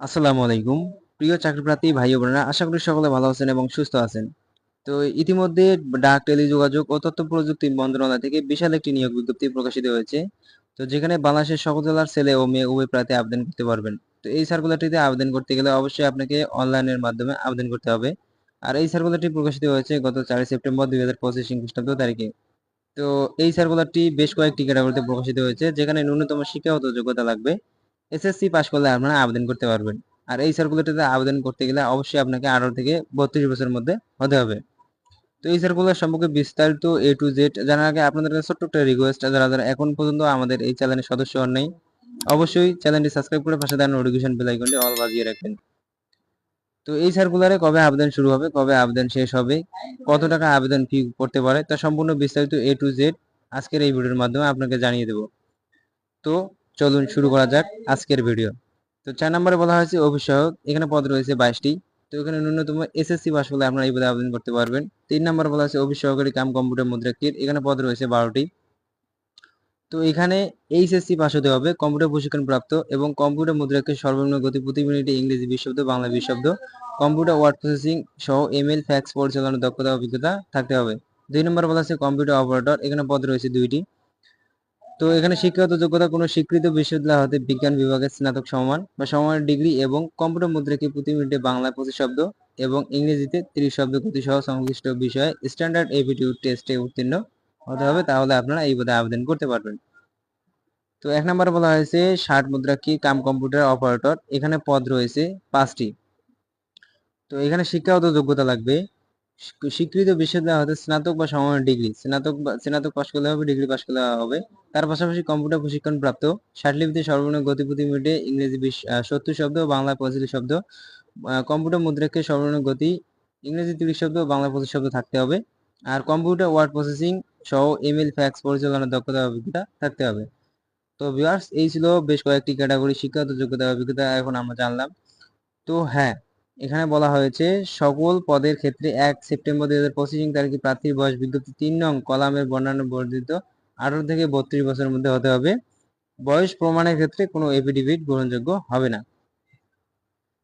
আসসালামু আলাইকুম। প্রিয় চাকরিপ্রার্থী, ভাই বোনেরা, আশা করি সকলে ভালো আছেন এবং সুস্থ আছেন। তো ইতিমধ্যে ডাক, টেলিযোগাযোগ ও তথ্য প্রযুক্তি মন্ত্রণালয় থেকে বিশাল একটি নিয়োগ বিজ্ঞপ্তি প্রকাশিত হয়েছে। তো যেখানে বাংলাদেশের সকল জেলার ছেলে ও মেয়ে উভয় প্রার্থী আবেদন করতে পারবেন। তো এই সার্কুলারটিতে আবেদন করতে গেলে অবশ্যই আপনাকে অনলাইনের মাধ্যমে আবেদন করতে হবে। আর এই সার্কুলারটি প্রকাশিত হয়েছে গত চারই সেপ্টেম্বর দুই হাজার পঁচিশ খ্রিস্টাব্দ তারিখে। তো এই সার্কুলারটি বেশ কয়েকটি ক্যাটাগরিতে প্রকাশিত হয়েছে, যেখানে ন্যূনতম শিক্ষাগত যোগ্যতা লাগবে। এসএসসি পাশ করলে আপনারা আবেদন করতে পারবেন। আর এই সার্কুলারটিতে আবেদন করতে গেলে অবশ্যই আপনাকে আঠারো থেকে বত্রিশ বছরের মধ্যে হতে হবে। তো এই সার্কুলার সম্পর্কে বিস্তারিত এ টু জেড জানার আগে আপনাদের কাছে ছোট্ট একটা রিকোয়েস্ট যারা যারা এখন পর্যন্ত আমাদের এই চ্যানেলের সদস্য হন নাই, অবশ্যই চ্যানেলটি সাবস্ক্রাইব করে পাশে দেওয়া নোটিফিকেশন বেল আইকনটি অল বাজিয়ে রাখবেন। তো এই সার্কুলারে কবে আবেদন শুরু হবে, কবে আবেদন শেষ হবে, কত টাকা আবেদন ফি করতে পারে, তা সম্পূর্ণ বিস্তারিত এ টু জেড আজকের এই ভিডিওর মাধ্যমে আপনাকে জানিয়ে দেব। তো চলুন শুরু করা যাক আজকের ভিডিও। তো চার নম্বরে বলা হয়েছে অভিষেক, এখানে পদ রয়েছে বাইশটি। তো এখানে ন্যূনতম এসএসসি পাস করলে আপনারা এই পদে আবেদন করতে পারবেন। তিন নম্বরে বলা হয়েছে সহকারী কাম কম্পিউটার মুদ্রাক্ষীর, এখানে পদ রয়েছে বারোটি। তো এখানে এইচএসসি পাস হতে হবে, কম্পিউটার প্রশিক্ষণ প্রাপ্ত এবং কম্পিউটার মুদ্রাক্ষীর সর্বনিম্ন গতি প্রতি মিনিটে ইংরেজি বিশব্দ বাংলা বিশব্দ কম্পিউটার ওয়ার্ড প্রসেসিং সহ এমএল ফ্যাক্স পরিচালনার দক্ষতা, অভিজ্ঞতা থাকতে হবে। দুই নম্বর বলা আছে কম্পিউটার অপারেটর, এখানে পদ রয়েছে দুইটি। তো এখানে শিক্ষাগত যোগ্যতা কোনো স্বীকৃত বিশ্ববিদ্যালয় হতে বিজ্ঞান বিভাগের স্নাতক সমান বা সমানের ডিগ্রি এবং কম্পিউটার মুদ্রাকে প্রতি মিনিটে বাংলায় পঁচিশ শব্দ এবং ইংরেজিতে ত্রিশ শব্দ গতি সহ সংশ্লিষ্ট বিষয়ে স্ট্যান্ডার্ড এপিটিউড টেস্টে উত্তীর্ণ হতে হবে, তাহলে আপনারা এই পদে আবেদন করতে পারবেন। তো এক নম্বরে বলা হয়েছে, ষাট মুদ্রা কি কাম কম্পিউটার অপারেটর? এখানে পদ রয়েছে পাঁচটি। তো এখানে শিক্ষাগত যোগ্যতা লাগবে স্বীকৃত বিশ্ববিদ্যালয় হতে স্নাতক বা সমানের ডিগ্রি স্নাতক বা, স্নাতক পাশ করলে হবে ডিগ্রি পাশ করলে হবে। তার পাশাপাশি কম্পিউটার প্রশিক্ষণ প্রাপ্ত, ষাটলিপিতে সর্বনিম্ন গতি প্রতি মিনিটে ইংরেজি সত্তর শব্দ, বাংলা পঁয়ত্রিশ শব্দ কম্পিউটার মুদ্রাকে সর্বনিম্ন গতি, ইংরেজি তিরিশ শব্দ, বাংলা পঁচিশ শব্দ থাকতে হবে। আর কম্পিউটার ওয়ার্ড প্রসেসিং সহ ইমেল ফ্যাক্স পরিচালনার দক্ষতা অভিজ্ঞতা থাকতে হবে। তো ভিউয়ার্স এই ছিল বেশ কয়েকটি ক্যাটাগরি শিক্ষাগত যোগ্যতা, অভিজ্ঞতা, এখন আমরা জানলাম। তো হ্যাঁ এখানে বলা হয়েছে, সকল পদের ক্ষেত্রে এক সেপ্টেম্বর দুই হাজার পঁচিশ তারিখে প্রার্থীর বয়স বিজ্ঞপ্তি তিন নং কলামের বর্ণানো বর্ধিত আঠারো থেকে বত্রিশ বছরের মধ্যে হতে হবে। বয়স প্রমাণের ক্ষেত্রে কোনো এফিডেভিট গ্রহণযোগ্য হবে না।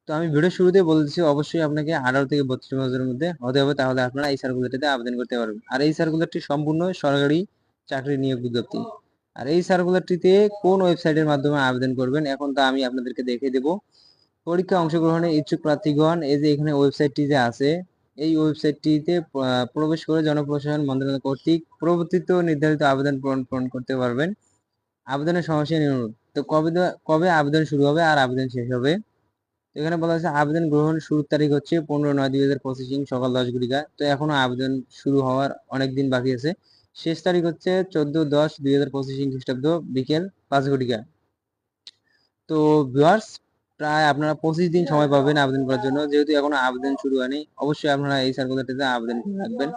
তো আমি ভিডিও শুরুতে বলছি অবশ্যই আপনাকে আঠারো থেকে বত্রিশ বছরের মধ্যে হতে হবে, তাহলে আপনারা এই সার্কুলারটিতে আবেদন করতে পারবেন। আর এই সার্কুলারটি সম্পূর্ণ সরকারি চাকরি নিয়োগ বিজ্ঞপ্তি। আর এই সার্কুলারটিতে কোন ওয়েবসাইটের মাধ্যমে আবেদন করবেন, এখন তা আমি আপনাদেরকে দেখে দেব। পরীক্ষা অংশগ্রহণে ইচ্ছুক প্রার্থীগণ, এই যে এখানে ওয়েবসাইটটি যে আছে, এই ওয়েবসাইটটিতে প্রবেশ করে জনপ্রশাসন মন্ত্রণালয় কর্তৃক প্রবর্তিত নির্ধারিত আবেদন পূরণ পূরণ করতে পারবেন। আবেদনের সমস্যা নির্ণয় তো কবে কবে আবেদন শুরু হবে আর আবেদন শেষ হবে? এখানে বলা হয়েছে আবেদন গ্রহণ শুরুর তারিখ হচ্ছে পনেরো নয় দুই হাজার পঁচিশ সকাল দশ ঘটিকা তো এখনও আবেদন শুরু হওয়ার অনেক দিন বাকি আছে। শেষ তারিখ হচ্ছে চোদ্দ দশ দুই হাজার পঁচিশ খ্রিস্টাব্দ বিকেল পাঁচ ঘটিকা তো ভিউয়ার্স প্রায় আপনারা পঁচিশ দিন সময় পাবেন আবেদন করার জন্য। যেহেতু এখনও আবেদন শুরু হয়নি, অবশ্যই আপনারা এই সার্কুলারটিতে আবেদন করে রাখবেন।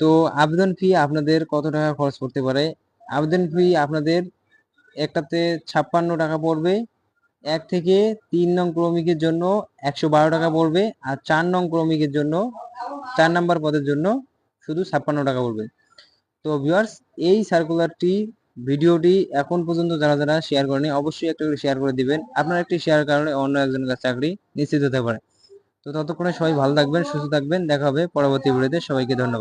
তো আবেদন ফি আপনাদের কত টাকা খরচ করতে পারে? আবেদন ফি আপনাদের একটাতে ছাপ্পান্ন টাকা পড়বে, এক থেকে তিন নং ক্রমিকের জন্য একশো বারো টাকা পড়বে, আর চার নং ক্রমিকের জন্য চার নাম্বার পদের জন্য শুধু ছাপ্পান্ন টাকা পড়বে। তো ভিউয়ার্স এই সার্কুলারটি ভিডিওটি এখন পর্যন্ত যারা যারা শেয়ার করেনি অবশ্যই একটা করে শেয়ার করে দিবেন। আপনার একটি শেয়ার কারণে অন্য একজনের কাছে চাকরি নিশ্চিত হতে পারে। তো ততক্ষণে সবাই ভালো থাকবেন, সুস্থ থাকবেন। দেখা হবে পরবর্তী ভিডিওতে সবাইকে ধন্যবাদ।